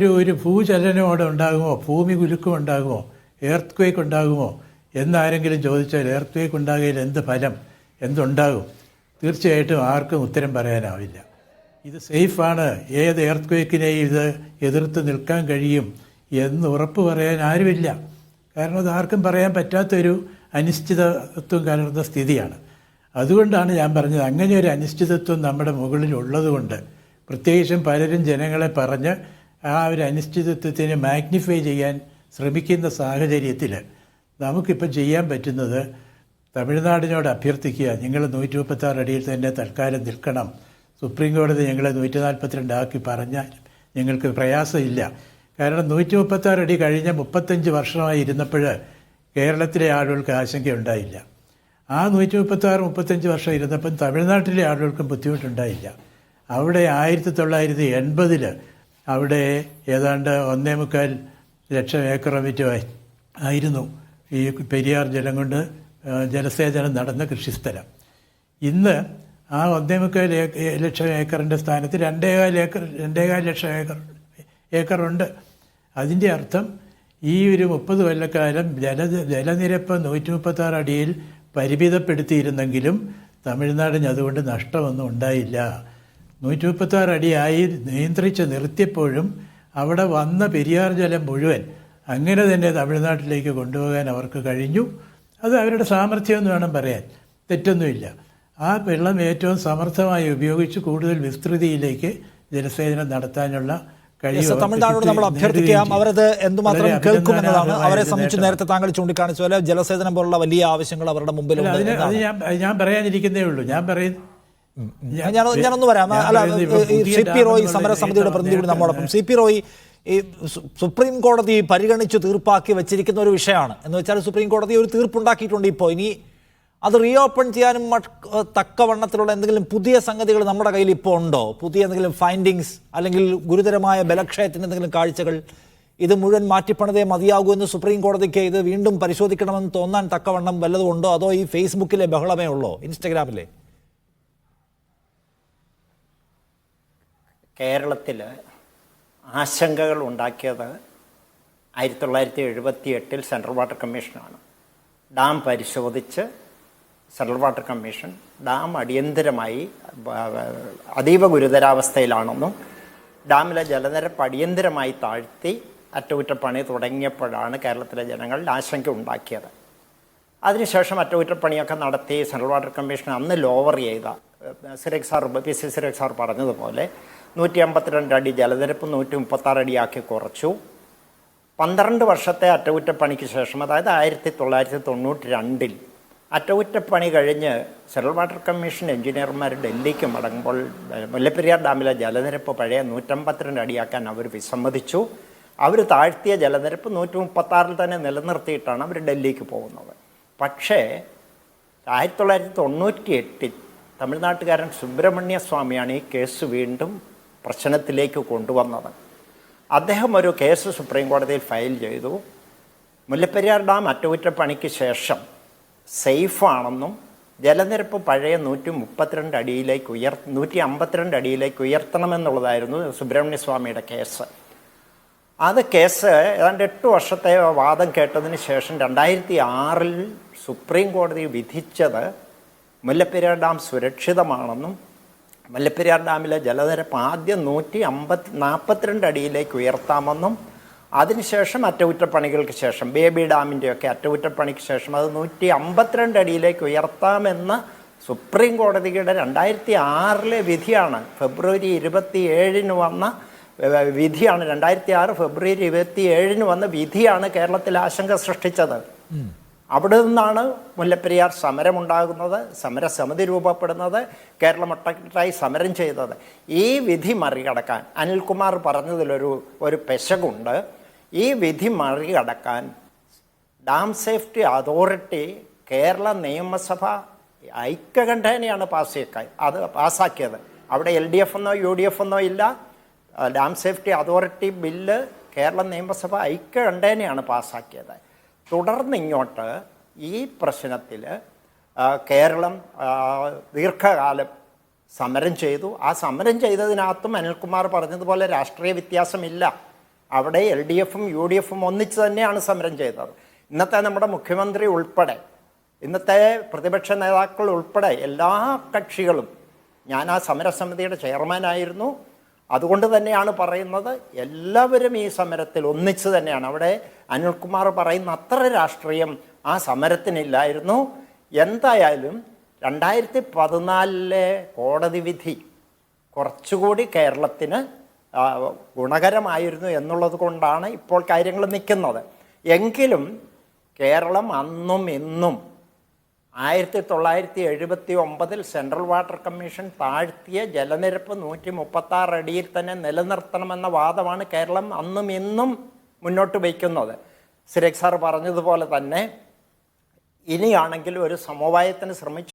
ഒരു ഒരു ഭൂചലനം അവിടെ ഉണ്ടാകുമോ? ഭൂമി കുലുക്കം ഉണ്ടാകുമോ? എർത്ത് ക്വേക്ക് ഉണ്ടാകുമോ? എന്നാരെങ്കിലും ചോദിച്ചാൽ എർത്ത് ക്വേക്ക് ഉണ്ടാകുകയിൽ എന്ത് ഫലം? എന്തുണ്ടാകും? തീർച്ചയായിട്ടും ആർക്കും ഉത്തരം പറയാനാവില്ല. ഇത് സേഫാണ്. ഏത് എർത്ത് ക്വേക്കിനെയും ഇത് എതിർത്ത് നിൽക്കാൻ കഴിയും എന്ന് ഉറപ്പ് പറയാൻ ആരുമില്ല. കാരണം അത് ആർക്കും പറയാൻ പറ്റാത്തൊരു അനിശ്ചിതത്വം കലർന്ന സ്ഥിതിയാണ്. അതുകൊണ്ടാണ് ഞാൻ പറഞ്ഞത് അങ്ങനെ ഒരു അനിശ്ചിതത്വം നമ്മുടെ മുകളിൽ ഉള്ളതുകൊണ്ട് പ്രത്യേകിച്ചും പലരും ജനങ്ങളെ പറഞ്ഞ് ആ ഒരു അനിശ്ചിതത്വത്തിനെ മാഗ്നിഫൈ ചെയ്യാൻ ശ്രമിക്കുന്ന സാഹചര്യത്തിൽ നമുക്കിപ്പോൾ ചെയ്യാൻ പറ്റുന്നത് തമിഴ്നാടിനോട് അഭ്യർത്ഥിക്കുക നിങ്ങൾ നൂറ്റി മുപ്പത്താറ് അടിയിൽ തന്നെ തൽക്കാലം നിൽക്കണം. സുപ്രീം കോടതി ഞങ്ങളെ നൂറ്റി നാൽപ്പത്തിരണ്ട് ആക്കി പറഞ്ഞാൽ ഞങ്ങൾക്ക് പ്രയാസമില്ല. കാരണം നൂറ്റി മുപ്പത്താറ് അടി കഴിഞ്ഞ മുപ്പത്തഞ്ച് വർഷമായി ഇരുന്നപ്പോൾ കേരളത്തിലെ ആളുകൾക്ക് ആശങ്കയുണ്ടായില്ല. ആ നൂറ്റി മുപ്പത്താറ് മുപ്പത്തഞ്ച് വർഷം ഇരുന്നപ്പം തമിഴ്നാട്ടിലെ ആളുകൾക്കും ബുദ്ധിമുട്ടുണ്ടായില്ല. അവിടെ ആയിരത്തി തൊള്ളായിരത്തി എൺപതിൽ അവിടെ ഏതാണ്ട് ഒന്നേ മുക്കാൽ ലക്ഷം ഏക്കർ മറ്റുമായി ആയിരുന്നു ഈ പെരിയാർ ജലം കൊണ്ട് ജലസേചനം നടന്ന കൃഷിസ്ഥലം. ഇന്ന് ആ ഒന്നേ മുക്കാൽ ലക്ഷം ഏക്കറിന്റെ സ്ഥാനത്ത് രണ്ടേകാൽ ഏക്കർ രണ്ടേകാൽ ലക്ഷം ഏക്കർ ഏക്കറുണ്ട്. അതിന്റെ അർത്ഥം ഈ ഒരു മുപ്പത് കൊല്ലക്കാലം ജല ജലനിരപ്പ് നൂറ്റി മുപ്പത്താറ് അടിയിൽ പരിമിതപ്പെടുത്തിയിരുന്നെങ്കിലും തമിഴ്നാടിന് അതുകൊണ്ട് നഷ്ടമൊന്നും ഉണ്ടായില്ല. നൂറ്റി മുപ്പത്താറ് അടിയായി നിയന്ത്രിച്ച് നിർത്തിയപ്പോഴും അവിടെ വന്ന പെരിയാർ ജലം മുഴുവൻ അങ്ങനെ തന്നെ തമിഴ്നാട്ടിലേക്ക് കൊണ്ടുപോകാൻ അവർക്ക് കഴിഞ്ഞു. അത് അവരുടെ സാമർഥ്യം എന്ന് വേണം പറയാൻ. തെറ്റൊന്നുമില്ല. ആ വെള്ളം ഏറ്റവും സമർത്ഥമായി ഉപയോഗിച്ച് കൂടുതൽ വിസ്തൃതിയിലേക്ക് ജലസേചനം നടത്താനുള്ള കഴിവ് തമിഴ്നാടോട് നമ്മൾ അഭ്യർത്ഥിക്കാം അവരത് എന്തുമാത്രം കേൾക്കുമെന്നതാണ് അവരെ സംബന്ധിച്ച്. നേരത്തെ താങ്കൾ ചൂണ്ടിക്കാണിച്ചു പോലെ ജലസേചനം പോലുള്ള വലിയ ആവശ്യങ്ങൾ അവരുടെ മുമ്പിൽ അത്. ഞാൻ ഞാൻ പറയാനിരിക്കുന്നേ ഉള്ളൂ. ഞാൻ പറയും ഞാൻ ഞാനൊന്ന് പറയാം. അല്ല സി പി റോയ് സമരസമിതിയുടെ പ്രതിനിധി കൂടി നമ്മോടൊപ്പം. സി പി റോയ് ഈ സുപ്രീം കോടതി പരിഗണിച്ച് തീർപ്പാക്കി വെച്ചിരിക്കുന്ന ഒരു വിഷയമാണ്. എന്ന് വെച്ചാൽ സുപ്രീം കോടതി ഒരു തീർപ്പുണ്ടാക്കിയിട്ടുണ്ട് ഇപ്പോൾ ഇനി അത് റീഓപ്പൺ ചെയ്യാനും തക്കവണ്ണത്തിലുള്ള എന്തെങ്കിലും പുതിയ സംഗതികൾ നമ്മുടെ കയ്യിൽ ഇപ്പോൾ ഉണ്ടോ? പുതിയ എന്തെങ്കിലും ഫൈൻഡിങ്സ് അല്ലെങ്കിൽ ഗുരുതരമായ ബലക്ഷയത്തിന്റെ എന്തെങ്കിലും കാഴ്ചകൾ ഇത് മുഴുവൻ മാറ്റിപ്പണിതേ മതിയാകൂ എന്ന് സുപ്രീം കോടതിക്ക് ഇത് വീണ്ടും പരിശോധിക്കണമെന്ന് തോന്നാൻ തക്കവണ്ണം വല്ലതും ഉണ്ടോ? അതോ ഈ ഫേസ്ബുക്കിലെ ബഹളമേ ഉള്ളോ? ഇൻസ്റ്റഗ്രാമിലെ കേരളത്തിൽ ആശങ്കകൾ ഉണ്ടാക്കിയത് ആയിരത്തി തൊള്ളായിരത്തി എഴുപത്തി എട്ടിൽ സെൻട്രൽ വാട്ടർ കമ്മീഷനാണ്. ഡാം പരിശോധിച്ച് സെൻട്രൽ വാട്ടർ കമ്മീഷൻ ഡാം അടിയന്തരമായി അതീവ ഗുരുതരാവസ്ഥയിലാണെന്നും ഡാമിലെ ജലനിരപ്പ് അടിയന്തരമായി താഴ്ത്തി അറ്റകുറ്റപ്പണി തുടങ്ങിയപ്പോഴാണ് കേരളത്തിലെ ജനങ്ങളിൽ ആശങ്ക ഉണ്ടാക്കിയത്. അതിനുശേഷം അറ്റകുറ്റപ്പണിയൊക്കെ നടത്തി സെൻട്രൽ വാട്ടർ കമ്മീഷൻ അന്ന് ലോവർ ചെയ്ത സിറേഖ് സാർ പി സി സിറേഖ് സാർ പറഞ്ഞതുപോലെ നൂറ്റി അമ്പത്തിരണ്ട് അടി ജലനിരപ്പ് നൂറ്റി മുപ്പത്താറ് അടിയാക്കി കുറച്ചു. പന്ത്രണ്ട് വർഷത്തെ അറ്റകുറ്റപ്പണിക്ക് ശേഷം അതായത് ആയിരത്തി തൊള്ളായിരത്തി തൊണ്ണൂറ്റി രണ്ടിൽ അറ്റകുറ്റപ്പണി കഴിഞ്ഞ് സെൻട്രൽ വാട്ടർ കമ്മീഷൻ എഞ്ചിനീയർമാർ ഡൽഹിക്ക് മടങ്ങുമ്പോൾ മുല്ലപ്പെരിയാർ ഡാമിലെ ജലനിരപ്പ് പഴയ നൂറ്റമ്പത്തിരണ്ട് അടിയാക്കാൻ അവർ വിസമ്മതിച്ചു. അവർ താഴ്ത്തിയ ജലനിരപ്പ് നൂറ്റി മുപ്പത്താറിൽ തന്നെ നിലനിർത്തിയിട്ടാണ് അവർ ഡൽഹിക്ക് പോകുന്നത്. പക്ഷേ ആയിരത്തി തൊള്ളായിരത്തി തൊണ്ണൂറ്റി എട്ടിൽ തമിഴ്നാട്ടുകാരൻ സുബ്രഹ്മണ്യ സ്വാമിയാണ് ഈ കേസ് വീണ്ടും പ്രശ്നത്തിലേക്ക് കൊണ്ടുവന്നത്. അദ്ദേഹം ഒരു കേസ് സുപ്രീം കോടതിയിൽ ഫയൽ ചെയ്തു. മുല്ലപ്പെരിയാർ ഡാം അറ്റകുറ്റപ്പണിക്ക് ശേഷം സേഫാണെന്നും ജലനിരപ്പ് പഴയ നൂറ്റി മുപ്പത്തിരണ്ട് അടിയിലേക്ക് ഉയർ നൂറ്റി അമ്പത്തിരണ്ട് അടിയിലേക്ക് ഉയർത്തണമെന്നുള്ളതായിരുന്നു സുബ്രഹ്മണ്യസ്വാമിയുടെ കേസ്. അത് കേസ് ഏതാണ്ട് എട്ട് വർഷത്തെ വാദം കേട്ടതിന് ശേഷം രണ്ടായിരത്തി ആറിൽ സുപ്രീം കോടതി വിധിച്ചത് മുല്ലപ്പെരിയാർ ഡാം സുരക്ഷിതമാണെന്നും മുല്ലപ്പെരിയാർ ഡാമിലെ ജലനിരപ്പ് ആദ്യം നൂറ്റി അമ്പത്തി നാൽപ്പത്തിരണ്ട് അടിയിലേക്ക് ഉയർത്താമെന്നും അതിനുശേഷം അറ്റകുറ്റപ്പണികൾക്ക് ശേഷം ബേബി ഡാമിന്റെയൊക്കെ അറ്റകുറ്റപ്പണിക്ക് ശേഷം അത് നൂറ്റി അമ്പത്തിരണ്ട് അടിയിലേക്ക് ഉയർത്താമെന്ന സുപ്രീം കോടതിയുടെ രണ്ടായിരത്തി ആറിലെ വിധിയാണ്. ഫെബ്രുവരി ഇരുപത്തി ഏഴിന് വന്ന വിധിയാണ്. രണ്ടായിരത്തി ആറ് ഫെബ്രുവരി ഇരുപത്തി ഏഴിന് വന്ന വിധിയാണ് കേരളത്തിൽ ആശങ്ക സൃഷ്ടിച്ചത്. അവിടെ നിന്നാണ് മുല്ലപ്പെരിയാർ സമരമുണ്ടാകുന്നത് സമരസമിതി രൂപപ്പെടുന്നത് കേരളമൊട്ടായി സമരം ചെയ്തത്. ഈ വിധി മറികടക്കാൻ അനിൽകുമാർ പറഞ്ഞതിലൊരു ഒരു പെശകുണ്ട്. ഈ വിധി മറികടക്കാൻ ഡാം സേഫ്റ്റി അതോറിറ്റി കേരള നിയമസഭ ഐക്യകണ്ഠേനയാണ് പാസ്സാക്കി അത് പാസ്സാക്കിയത് അവിടെ എൽ ഡി എഫ് എന്നോ യു ഡി എഫ് എന്നോ ഇല്ല. Dam safety authority bill Kerala നിയമസഭ ഐക്യകണ്ഠേനയാണ് പാസ്സാക്കിയത് തുടർന്ന് ഇങ്ങോട്ട് ഈ പ്രശ്നത്തിൽ കേരളം ദീർഘകാലം സമരം ചെയ്തു. ആ സമരം ചെയ്തതിനകത്തും അനിൽകുമാർ പറഞ്ഞതുപോലെ രാഷ്ട്രീയ വ്യത്യാസമില്ല. അവിടെ എൽ ഡി എഫും യു ഡി എഫും ഒന്നിച്ച് തന്നെയാണ് സമരം ചെയ്തത്. ഇന്നത്തെ നമ്മുടെ മുഖ്യമന്ത്രി ഉൾപ്പെടെ ഇന്നത്തെ പ്രതിപക്ഷ നേതാക്കൾ ഉൾപ്പെടെ എല്ലാ കക്ഷികളും ഞാൻ ആ സമരസമിതിയുടെ ചെയർമാനായിരുന്നു. അതുകൊണ്ട് തന്നെയാണ് പറയുന്നത് എല്ലാവരും ഈ സമരത്തിൽ ഒന്നിച്ച് തന്നെയാണ്. അവിടെ അനിൽകുമാർ പറയുന്ന അത്ര രാഷ്ട്രീയം ആ സമരത്തിനില്ലായിരുന്നു. എന്തായാലും രണ്ടായിരത്തി പതിനാലിലെ കോടതി വിധി കുറച്ചുകൂടി കേരളത്തിന് ഗുണകരമായിരുന്നു എന്നുള്ളത് കൊണ്ടാണ് ഇപ്പോൾ കാര്യങ്ങൾ നിൽക്കുന്നത്. എങ്കിലും കേരളം അന്നും ഇന്നും ആയിരത്തി തൊള്ളായിരത്തി എഴുപത്തി ഒമ്പതിൽ സെൻട്രൽ വാട്ടർ കമ്മീഷൻ താഴ്ത്തിയ ജലനിരപ്പ് നൂറ്റി മുപ്പത്താറ് അടിയിൽ തന്നെ നിലനിർത്തണമെന്ന വാദമാണ് കേരളം അന്നും ഇന്നും മുന്നോട്ട് വയ്ക്കുന്നത്. സിരക് സാർ പറഞ്ഞതുപോലെ തന്നെ ഇനിയാണെങ്കിലും ഒരു സമവായത്തിന് ശ്രമിച്ചു